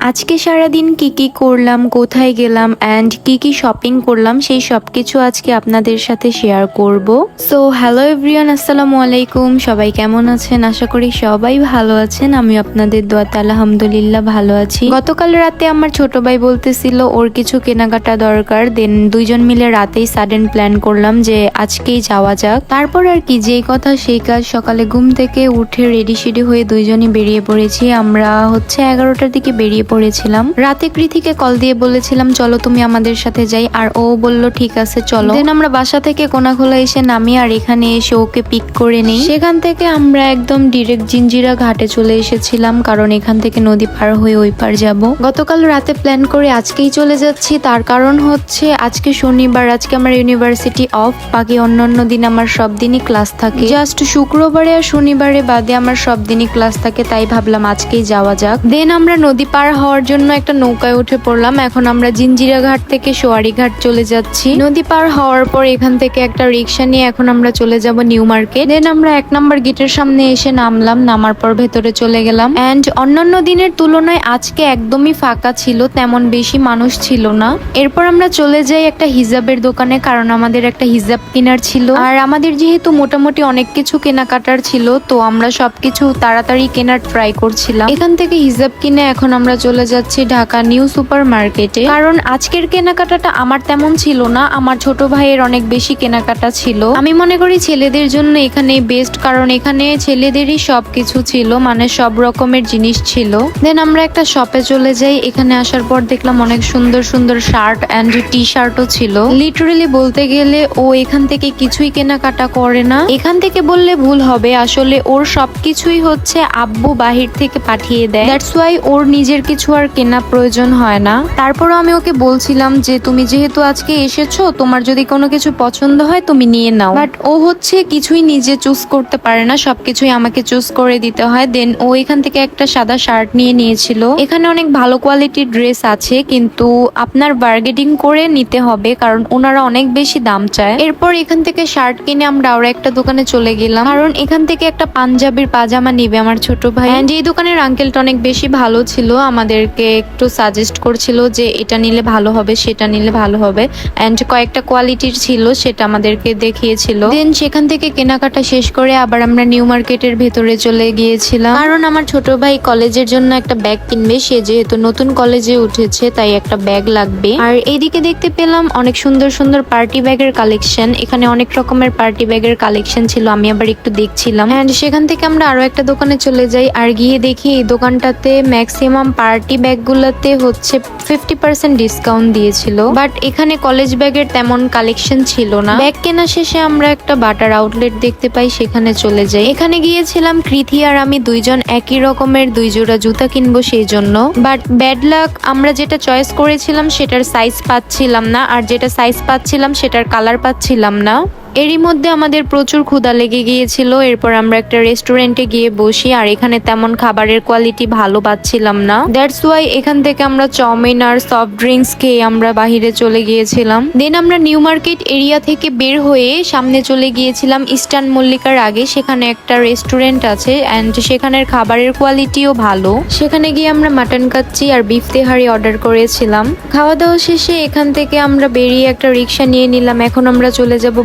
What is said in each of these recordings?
আজকে সারাদিন কি কি করলাম, কোথায় গেলাম অ্যান্ড কি কি শপিং করলাম, সেই সব কিছু আজকে আপনাদের সাথে শেয়ার করব। সো হ্যালো এভরিওয়ান আসসালামু আলাইকুম। সবাই কেমন আছেন? আশা করি সবাই ভালো আছেন। আমি আপনাদের দোয়াতে আলহামদুলিল্লাহ ভালো আছি। গতকাল রাতে আমার ছোট ভাই বলতেছিল, ওর কিছু কেনাকাটা দরকার। দেন দুইজন মিলে রাতেই সাডেন প্ল্যান করলাম যে আজকেই যাওয়া যাক। তারপর আর কি, যেই কথা সেই কাজ সকালে ঘুম থেকে উঠে রেডি সেডি হয়ে দুইজনই বেরিয়ে পড়েছি। আমরা হচ্ছে এগারোটার দিকে বেরিয়ে পড়েছিলাম। রাতে কৃতিকে কল দিয়ে বলেছিলাম, চলো তুমি আমাদের সাথে যাই। আর ও বলল, ঠিক আছে, চলো। দেন আমরা বাসা থেকে কোনাখোলা এসে নামি আর এখানে এসে ওকে পিক করে নিই। সেখান থেকে আমরা একদম ডিরেক্ট জিঞ্জিরা ঘাটে চলে এসেছিলাম, কারণ এখান থেকে নদী পার হয়ে ওই পার যাব। গতকাল রাতে প্ল্যান করে আজকেই চলে যাচ্ছি। তার কারণ হচ্ছে, আজকে শনিবার, আজকে আমার ইউনিভার্সিটি অফ বাকি অন্যান্য দিন আমার সব দিনই ক্লাস থাকে। জাস্ট শুক্রবারে আর শনিবারে বাদে আমার সব দিনই ক্লাস থাকে, তাই ভাবলাম আজকেই যাওয়া যাক। দেন আমরা নদী পার হওয়ার জন্য একটা নৌকায় উঠে পড়লাম। এখন আমরা জিঞ্জিরা ঘাট থেকে সোয়ারি ঘাট চলে যাচ্ছি। নদী পার হওয়ার পর এখান থেকে একটা রিক্সা নিয়ে এখন আমরা চলে যাব নিউ মার্কেট। দেন আমরা এক নম্বর গেটের সামনে এসে নামলাম। নামার পর ভেতরে চলে গেলাম। অ্যান্ড অন্যান্য দিনের তুলনায় আজকে একদমই ফাঁকা ছিল, তেমন বেশি মানুষ ছিল না। এরপর আমরা চলে যাই একটা হিজাবের দোকানে, কারণ আমাদের একটা হিজাব কেনার ছিল। আর আমাদের যেহেতু মোটামুটি অনেক কিছু কেনাকাটার ছিল, তো আমরা সবকিছু তাড়াতাড়ি কেনার ট্রাই করছিলাম। এখান থেকে হিজাব কিনে এখন আমরা চলে যাচ্ছি ঢাকা নিউ সুপার মার্কেটে কারণ আজকের কেনাকাটাটা আমার তেমন ছিল না, আমার ছোট ভাইয়ের অনেক বেশি কেনাকাটা ছিল। আমি মনে করি ছেলেদের জন্য এখানে বেস্ট কারণ এখানে ছেলেদেরই সবকিছু ছিল মানে সব রকমের জিনিস ছিল। দেন আমরা একটা শপে চলে যাই, এখানে আসার পর দেখলাম অনেক সুন্দর সুন্দর শার্ট অ্যান্ড টি শার্টও ছিল। লিটারেলি বলতে গেলে ও এখান থেকে কিছুই কেনাকাটা করে না। এখান থেকে বললে ভুল হবে, আসলে ওর সবকিছুই হচ্ছে আব্বু বাহির থেকে পাঠিয়ে দেয়। দ্যাটস ওয়াই ওর নিজের কিছু আর কেনা প্রয়োজন হয় না। তারপরও আমি ওকে বলছিলাম যে, তুমি যেহেতু আজকে এসেছ, তোমার যদি কোনো কিছু পছন্দ হয়, তুমি নিয়ে নাও। বাট ও হচ্ছে কিছুই নিজে চুজ করতে পারে না, সবকিছুই আমাকে চুজ করে দিতে হয়। দেন ও এখান থেকে একটা সাদা শার্ট নিয়ে নিয়েছিল। এখানে অনেক ভালো কোয়ালিটির ড্রেস আছে, কিন্তু আপনার বার্গেটিং করে নিতে হবে, কারণ ওনারা অনেক বেশি দাম চায়। এরপর এখান থেকে শার্ট কিনে আমরা আরও একটা দোকানে চলে গেলাম। কারণ এখান থেকে একটা পাঞ্জাবির পাজামা নিবে আমার ছোট ভাই। অ্যান্ড এই দোকানের আঙ্কেলটা অনেক বেশি ভালো ছিল। আমাদেরকে একটু সাজেস্ট করছিল যে এটা নিলে ভালো হবে, সেটা নিলে ভালো হবে। অ্যান্ড কয়েকটা কোয়ালিটির ছিল, সেটা আমাদেরকে দেখিয়েছিল। দেন সেখান থেকে কেনাকাটা শেষ করে আবার আমরা নিউ মার্কেটের ভেতরে চলে গিয়েছিলাম। কারণ আমার ছোট ভাই কলেজের জন্য একটা ব্যাগ কিনবে, সে যেহেতু নতুন কলেজে উঠেছে, তাই একটা ব্যাগ লাগবে। আর এইদিকে দেখতে পেলাম অনেক সুন্দর সুন্দর পার্টি ব্যাগের কালেকশন এখানে অনেক রকমের পার্টি ব্যাগের কালেকশন ছিল, আমি আবার একটু দেখছিলাম। অ্যান্ড সেখান থেকে আমরা আরও একটা দোকানে চলে যাই। আর গিয়ে দেখি এই দোকানটাতে ম্যাক্সিমাম পার্টি ব্যাগগুলোতে হচ্ছে ফিফটি পার্সেন্ট ডিসকাউন্ট দিয়েছিল। বাট এখানে কলেজ ব্যাগের তেমন কালেকশন ছিল না। ব্যাগ কেনা শেষে আমরা একটা বাটার আউটলেট দেখতে পাই, সেখানে চলে যাই। এখানে গিয়েছিলাম কৃথি আর আমি দুইজন একই রকমের দুই জোড়া জুতা কিনবো সেই জন্য। বাট ব্যাড লাক আমরা যেটা চয়েস করেছিলাম, সেটার সাইজ পাচ্ছিলাম না। আর যেটা সাইজ পাচ্ছিলাম, সেটার কালার পাচ্ছিলাম না। এরই মধ্যে আমাদের প্রচুর ক্ষুধা লেগে গিয়েছিল। এরপর আমরা একটা রেস্টুরেন্টে গিয়ে বসি, আর এখানে তেমন খাবারের কোয়ালিটি ভালো পাচ্ছিলাম না। দ্যাটস ওয়াই এখান থেকে আমরা চাউমিন আর সফট ড্রিঙ্কস খেয়ে আমরা বাহিরে চলে গিয়েছিলাম। দেন আমরা নিউ মার্কেট এরিয়া থেকে বের হয়ে সামনে চলে গিয়েছিলাম ইস্টার্ন মল্লিকার আগে। সেখানে একটা রেস্টুরেন্ট আছে অ্যান্ড সেখানের খাবারের কোয়ালিটিও ভালো। সেখানে গিয়ে আমরা মাটন কাচ্চি আর বিফ তেহারি অর্ডার করেছিলাম। খাওয়া দাওয়া শেষে এখান থেকে আমরা বেরিয়ে একটা রিক্সা নিয়ে নিলাম। এখন আমরা চলে যাব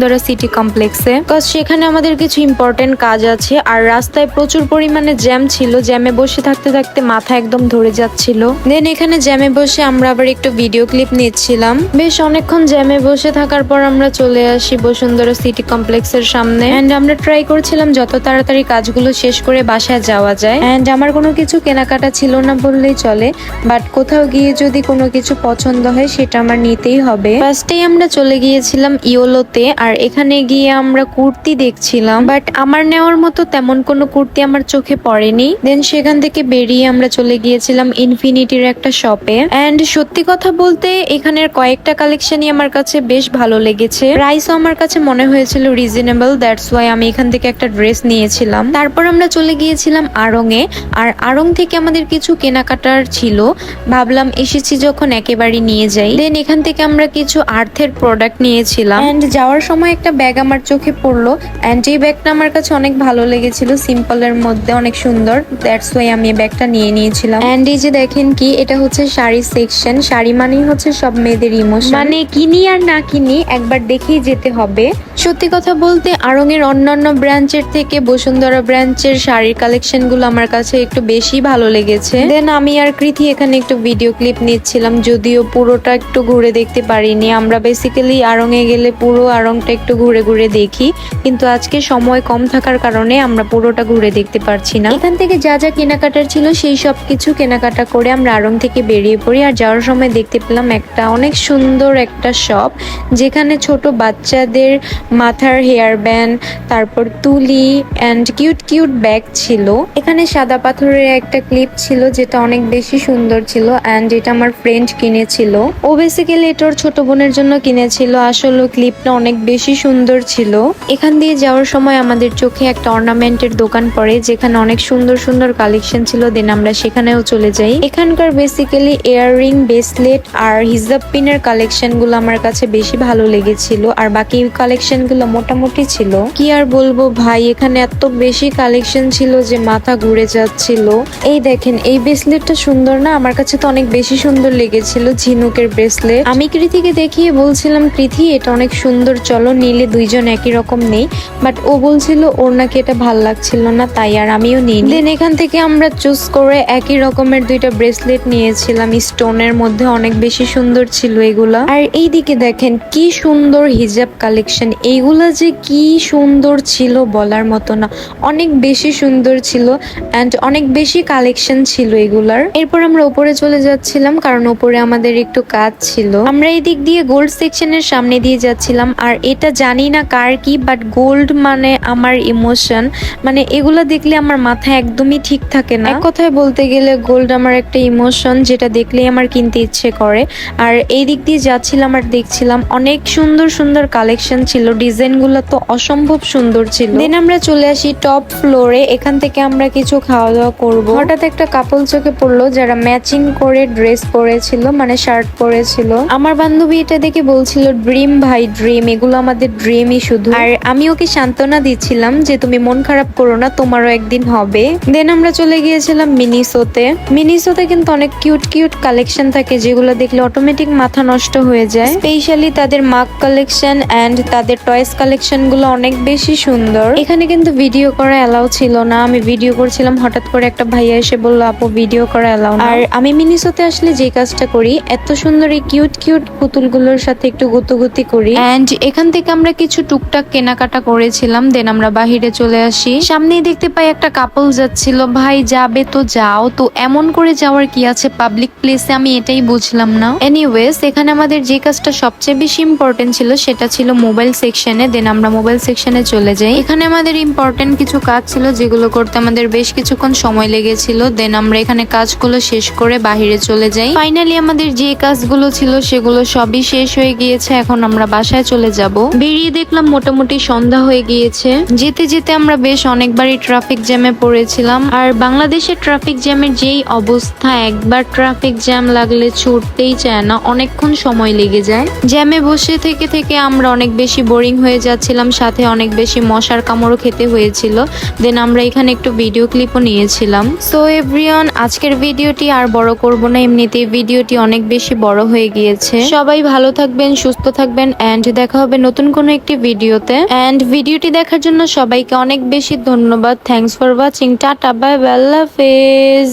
বসুন্ধরা সিটি কমপ্লেক্সে বিকজ সেখানে আমাদের কিছু ইম্পর্টেন্ট কাজ আছে, আর রাস্তায় প্রচুর পরিমাণে জ্যাম ছিল। জ্যামে বসে থাকতে থাকতে মাথা একদম ধরে যাচ্ছিল। দেন এখানে জ্যামে বসে আমরা আবার একটু ভিডিও ক্লিপ নিচ্ছিলাম। বেশ অনেকক্ষণ জ্যামে বসে থাকার পর আমরা চলে আসি বসুন্ধরা সিটি কমপ্লেক্সের সামনে। অ্যান্ড আমরা ট্রাই করছিলাম যত তাড়াতাড়ি কাজগুলো শেষ করে বাসায় যাওয়া যায়। অ্যান্ড আমার কোনো কিছু কেনাকাটা ছিল না বললেই চলে। বাট কোথাও গিয়ে যদি কোনো কিছু পছন্দ হয়, সেটা আমার নিতেই হবে। ফার্স্টেই আমরা চলে গিয়েছিলাম ইয়োলোতে আর এখানে গিয়ে আমরা কুর্তি দেখছিলাম বাট আমার নেওয়ার মতো তেমন কোনো কুর্তি আমার চোখে পড়েনি। দেন সেখান থেকে বেরিয়ে আমরা চলে গিয়েছিলাম ইনফিনিটির একটা শপে অ্যান্ড সত্যি কথা বলতে, এখানের কয়েকটা কালেকশনই আমার কাছে বেশ ভালো লেগেছে। প্রাইসও আমার কাছে মনে হয়েছিল রিজনেবল দ্যাটস ওয়াই আমি এখান থেকে একটা ড্রেস নিয়েছিলাম। তারপর আমরা চলে গিয়েছিলাম আড়ং এ আর আড়ং থেকে আমাদের কিছু কেনাকাটার ছিল। ভাবলাম এসেছি যখন একেবারে নিয়ে যাই। দেন এখান থেকে আমরা কিছু আর্থের প্রোডাক্ট নিয়েছিলাম। অ্যান্ড যাওয়ার সময় একটা ব্যাগ আমার চোখে পড়ল অ্যান্ড এই ব্যাগটা আমার কাছে অনেক ভালো লেগেছিল সিম্পলের মধ্যে অনেক সুন্দর দ্যাটস ওয়াই আমি এই ব্যাগটা নিয়ে নিয়েছিলাম। অ্যান্ড এই যে দেখেন কি এটা হচ্ছে শাড়ি সেকশন শাড়ি মানেই হচ্ছে সব মেয়েদের ইমোশন মানে কিনি আর না কিনি একবার দেখেই যেতে হবে। সত্যি কথা বলতে আড়ংয়ের অন্যান্য ব্রাঞ্চের থেকে বসুন্ধরা ব্রাঞ্চের শাড়ির কালেকশনগুলো আমার কাছে একটু বেশি ভালো লেগেছে। দেন আমি আর কৃতি এখানে একটু ভিডিও ক্লিপ নিচ্ছিলাম যদিও পুরোটা একটু ঘুরে দেখতে পারিনি। আমরা বেসিক্যালি আড়ংয়ে গেলে পুরো আড়ংটা একটু ঘুরে ঘুরে দেখি, কিন্তু আজকে সময় কম থাকার কারণে আমরা পুরোটা ঘুরে দেখতে পারছি না। এখান থেকে যা যা কেনাকাটার ছিল সেই সব কিছু কেনাকাটা করে আমরা আড়ং থেকে বেরিয়ে পড়ি, আর যাওয়ার সময় দেখতে পেলাম একটা অনেক সুন্দর একটা শপ, যেখানে ছোট বাচ্চাদের মাথার হেয়ার ব্যান্ড, তারপর তুলি অ্যান্ড কিউট কিউট ব্যাগ ছিল। এখানে সাদা পাথরের একটা ক্লিপ ছিল, যেটা অনেক বেশি সুন্দর ছিল অ্যান্ড এটা আমার ফ্রেন্ড কিনেছিল। ও বেসিক্যালি এটা ওর ছোট বোনের জন্য কিনেছিল, আসলে ক্লিপটা অনেক বেশি সুন্দর ছিল। এখান দিয়ে যাওয়ার সময় আমাদের চোখে একটা অর্নামেন্টের দোকান পড়ে, যেখানে অনেক সুন্দর সুন্দর কালেকশন ছিল দেন আমরা সেখানেও চলে যাই। এখানকার বেসিক্যালি ইয়াররিং ব্রেসলেট আর হিজাব পিনের কালেকশনগুলো আমার কাছে বেশি ভালো লেগেছিল, আর বাকি কালেকশনগুলো মোটামুটি ছিল। কি আর বলব ভাই, এখানে এত বেশি কালেকশন ছিল যে মাথা ঘুরে যাচ্ছিল। এই দেখেন, এই ব্রেসলেটটা সুন্দর না? আমার কাছে তো অনেক বেশি সুন্দর লেগেছিল, ঝিনুকের ব্রেসলেট আমি কৃতিকে দেখিয়ে বলছিলাম, কৃতি, এটা অনেক সুন্দর, চলো নিলে দুইজন একই রকম নেই। বাট ও বলছিল, ওর নাকি এটা ভালো লাগছিল না, তাই আর আমিও নিই দেন এখান থেকে আমরা চুজ করে একই রকমের দুইটা ব্রেসলেট নিয়েছিলাম। স্টোনের মধ্যে অনেক বেশি সুন্দর ছিল এগুলা। আর এইদিকে দেখেন, কি সুন্দর হিজাব কালেকশন এইগুলা যে কি সুন্দর ছিল বলার মতো না। অনেক বেশি সুন্দর ছিল অ্যান্ড অনেক বেশি কালেকশন ছিল এগুলার। এরপর আমরা উপরে চলে যাচ্ছিলাম, কারণ উপরে আমাদের একটু কাজ ছিল। আমরা এই দিক দিয়ে গোল্ড সেকশনের সামনে দিয়ে যাচ্ছিলাম, আর এটা জানি না কার কি বাট গোল্ড মানে আমার ইমোশন মানে এগুলো দেখলে আমার মাথা একদমই ঠিক থাকে না। এক কথায় বলতে গেলে গোল্ড আমার একটা ইমোশন যেটা দেখলেই আমার কিনতে ইচ্ছে করে। আর এই দিক দিয়ে যাচ্ছিলাম আর দেখছিলাম অনেক সুন্দর সুন্দর কালেকশন ছিল। ডিজাইনগুলো তো অসম্ভব সুন্দর ছিল। দেন আমরা চলে আসি টপ ফ্লোরে এখান থেকে আমরা কিছু খাওয়া দাওয়া করব। হঠাৎ একটা কাপল চোখে পড়ল যারা ম্যাচিং করে ড্রেস পরেছিল মানে শার্ট পরেছিল। আমার বান্ধবী এটা দেখে বলছিল ড্রিম ভাই ড্রিম এগুলো আমাদের ড্রিমই শুধু। আর আমি ওকে সান্ত্বনা দিচ্ছিলাম যে তুমি মন খারাপ করো না, তোমারও একদিন হবে। দেন আমরা চলে গিয়েছিলাম মিনিসোতে মিনিসোতে কিন্তু অনেক কিউট কিউট কালেকশন থাকে যেগুলো দেখলে অটোমেটিক মাথা নষ্ট হয়ে যায়। স্পেশালি তাদের মাক কালেকশন অ্যান্ড তাদের টয়েস কালেকশনগুলো অনেক বেশি সুন্দর। এখানে কিন্তু ভিডিও করা অ্যালাউ ছিল না। আমি ভিডিও করছিলাম, হঠাৎ করে একটা ভাইয়া এসে বলল, আপু ভিডিও করা অ্যালাউ আর আমি মিনিসোতে আসলে যে কাজটা করি, এত সুন্দর এই কিউট কিউট পুতুলগুলোর সাথে একটু গুতুগুতি করি। অ্যান্ড এখান থেকে আমরা কিছু টুকটাক কেনাকাটা করেছিলাম দেন আমরা বাহিরে চলে আসি। সামনেই দেখতে পাই একটা কাপল যাচ্ছিল, ভাই, যাবে তো, যাও। তো এমন করে যাওয়ার কি আছে পাবলিক প্লেসে আমি এটাই বুঝলাম না। এনিওয়েজ এখানে আমাদের যে কাজটা সবচেয়ে বেশি ইম্পর্টেন্ট ছিল, সেটা ছিল মোবাইল সেকশনে দেন আমরা মোবাইল সেকশনে চলে যাই। এখানে আমাদের ইম্পর্টেন্ট কিছু কাজ ছিল, যেগুলো করতে আমাদের বেশ কিছুক্ষণ সময় লেগেছিল। দেন আমরা এখানে কাজগুলো শেষ করে বাহিরে চলে যাই। ফাইনালি আমাদের যে কাজগুলো ছিল, সেগুলো সবই শেষ হয়ে গিয়েছে। এখন আমরা বাসায় চলে যাব। বেরিয়ে দেখলাম মোটামুটি সন্ধ্যা হয়ে গিয়েছে। যেতে যেতে আমরা বেশ অনেকবারই ট্রাফিক জ্যামে পড়েছিলাম। আর বাংলাদেশের ট্রাফিক জ্যামের যেই অবস্থা, একবার ট্রাফিক জ্যাম লাগলে ছুটতেই চায় না, অনেকক্ষণ সময় লেগে যায়। জ্যামে বসে থেকে থেকে আমরা অনেক বেশি বোরিং হয়ে যাচ্ছিলাম, সাথে অনেক বেশি মশার কামড়ও খেতে হয়েছিল। দেন আমরা এখানে একটু ভিডিও ক্লিপও নিয়েছিলাম। সো এভরিওয়ান আজকের ভিডিওটি আর বড় করব না, এমনিতেই ভিডিওটি অনেক বেশি বড় হয়ে গিয়েছে। সবাই ভালো থাকবেন, সুস্থ থাকবেন অ্যান্ড দেখা হবে নতুন কোনো একটি ভিডিওতে। অ্যান্ড ভিডিওটি দেখার জন্য সবাইকে অনেক বেশি ধন্যবাদ। Thanks for watching tata bye আল্লাহ হাফেজ